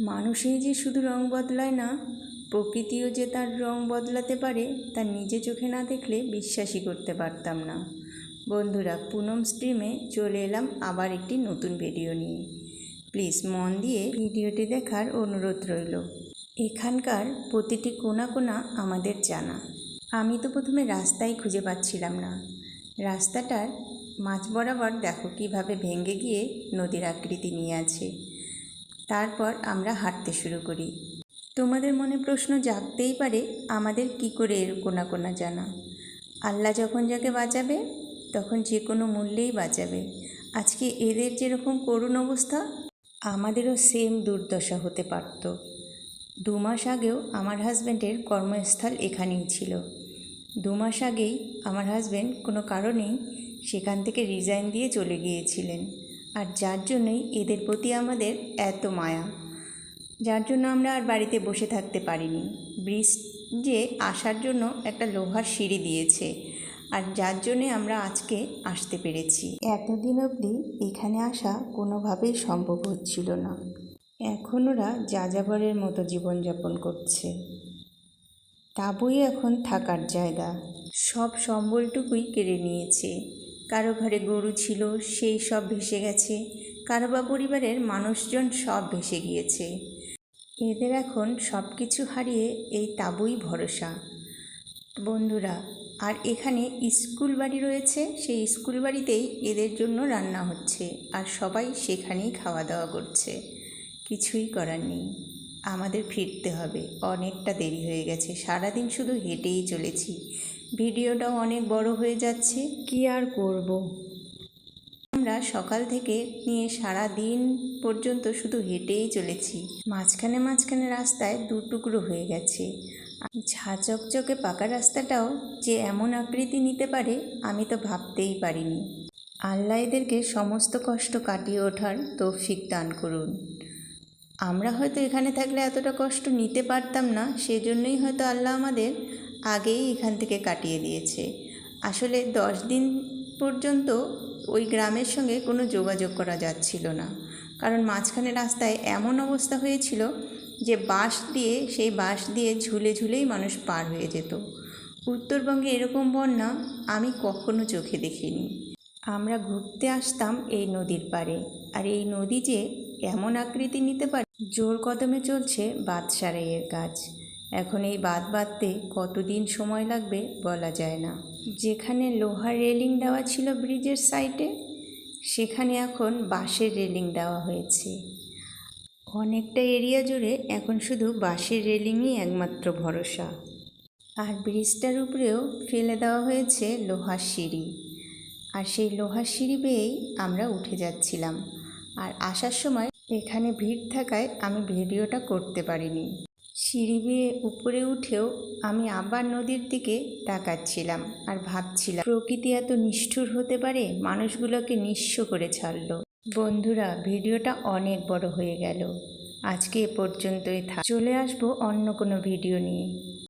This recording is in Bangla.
মানুষই যে শুধু রং বদলায় না, প্রকৃতিও যে তার রং বদলাতে পারে, তা নিজে চোখে না দেখলে বিশ্বাসই করতে পারতাম না। বন্ধুরা, পুনম স্ট্রিমে চলে এলাম আবার একটি নতুন ভিডিও নিয়ে। প্লিজ মন দিয়ে ভিডিওটি দেখার অনুরোধ রইল। এখানকার প্রতিটি কোনা কোনা আমাদের জানা। আমি তো প্রথমে রাস্তাই খুঁজে পাচ্ছিলাম না। রাস্তাটার মাঝ বরাবর দেখো কীভাবে ভেঙে গিয়ে নদীর আকৃতি নিয়ে আছে। তারপর আমরা হাঁটতে শুরু করি। তোমাদের মনে প্রশ্ন জাগতেই পারে, আমাদের কি করে এর কোনা কোনা জানা। আল্লাহ যখন যাকে বাঁচাবে, তখন যে কোনো মূল্যেই বাঁচাবে। আজকে এদের যেরকম করুণ অবস্থা, আমাদেরও সেম দুর্দশা হতে পারত। দু মাস আগেও আমার হাজব্যান্ডের কর্মস্থল এখানেই ছিল। দু মাস আগেই আমার হাজব্যান্ড কোনো কারণেই সেখান থেকে রিজাইন দিয়ে চলে গিয়েছিলেন। আর যার জন্যই এদের প্রতি আমাদের এত মায়া। যার জন্য আমরা আর বাড়িতে বসে থাকতে পারিনি। ব্রিজ যে আসার জন্য একটা লোহার সিঁড়ি দিয়েছে আর যার জন্যে আমরা আজকে আসতে পেরেছি। এতদিন অবধি এখানে আসা কোনোভাবেই সম্ভব হচ্ছিল না। এখন ওরা যাযাবরের মতো জীবনযাপন করছে। তাঁবুই এখন থাকার জায়গা। সব সম্বলটুকুই কেড়ে নিয়েছে। কারও ঘরে গরু ছিল, সেই সব ভেসে গেছে। কারও বা পরিবারের মানুষজন সব ভেসে গিয়েছে। এদের এখন সব কিছু হারিয়ে এই তাঁবুই ভরসা। বন্ধুরা, আর এখানে স্কুল বাড়ি রয়েছে, সেই স্কুল বাড়িতেই এদের জন্য রান্না হচ্ছে আর সবাই সেখানেই খাওয়া দাওয়া করছে। কিছুই করার নেই। আমাদের ফিরতে হবে। অনেকটা দেরি হয়ে গেছে। সারাদিন শুধু হেঁটেই চলেছি। ভিডিওটাও অনেক বড় হয়ে যাচ্ছে, কি আর করব। আমরা সকাল থেকে নিয়ে সারা দিন পর্যন্ত শুধু হেঁটেই চলেছি। মাঝখানে মাঝখানে রাস্তায় দু টুকরো হয়ে গেছে। ঝা চকচকে পাকা রাস্তাটাও যে এমন আকৃতি নিতে পারে, আমি তো ভাবতেই পারিনি। আল্লাহ এদেরকে সমস্ত কষ্ট কাটিয়ে ওঠার তৌফিক দান করুন। আমরা হয়তো এখানে থাকলে এতটা কষ্ট নিতে পারতাম না, সেজন্যই হয়তো আল্লাহ আমাদের আগেই এখান থেকে কাটিয়ে দিয়েছে। আসলে দশ দিন পর্যন্ত ওই গ্রামের সঙ্গে কোনো যোগাযোগ করা যাচ্ছিল না। কারণ মাঝখানে রাস্তায় এমন অবস্থা হয়েছিল যে বাঁশ দিয়ে, সেই বাঁশ দিয়ে ঝুলে ঝুলেই মানুষ পার হয়ে যেত। উত্তরবঙ্গে এরকম বন্যা আমি কখনো চোখে দেখিনি। আমরা ঘুরতে আসতাম এই নদীর পাড়ে। আর এই নদী যে এমন আকৃতি নিতে পারে, জোর কদমে চলছে বাঁধ সারাইয়ের কাজ এখন এই বাঁধ বাঁধতে কতদিন সময় লাগবে বলা যায় না। যেখানে লোহার রেলিং দেওয়া ছিল ব্রিজের সাইডে, সেখানে এখন বাঁশের রেলিং দেওয়া হয়েছে। অনেকটা এরিয়া জুড়ে এখন শুধু বাঁশের রেলিংই একমাত্র ভরসা। আর ব্রিজটার উপরেও ফেলে দেওয়া হয়েছে লোহার সিঁড়ি। আর সেই লোহার সিঁড়ি বেয়েই আমরা উঠে যাচ্ছিলাম। আর আসার সময় এখানে ভিড় থাকায় আমি ভিডিওটা করতে পারিনি। সিঁড়ি বেয়ে উপরে উঠেও আমি আবার নদীর দিকে তাকাচ্ছিলাম আর ভাবছিলাম, প্রকৃতি এত নিষ্ঠুর হতে পারে, মানুষগুলোকে নিঃস্ব করে ছাড়লো। বন্ধুরা, ভিডিওটা অনেক বড় হয়ে গেল। আজকে এ পর্যন্তই থাক চলে আসব অন্য কোনো ভিডিও নিয়ে।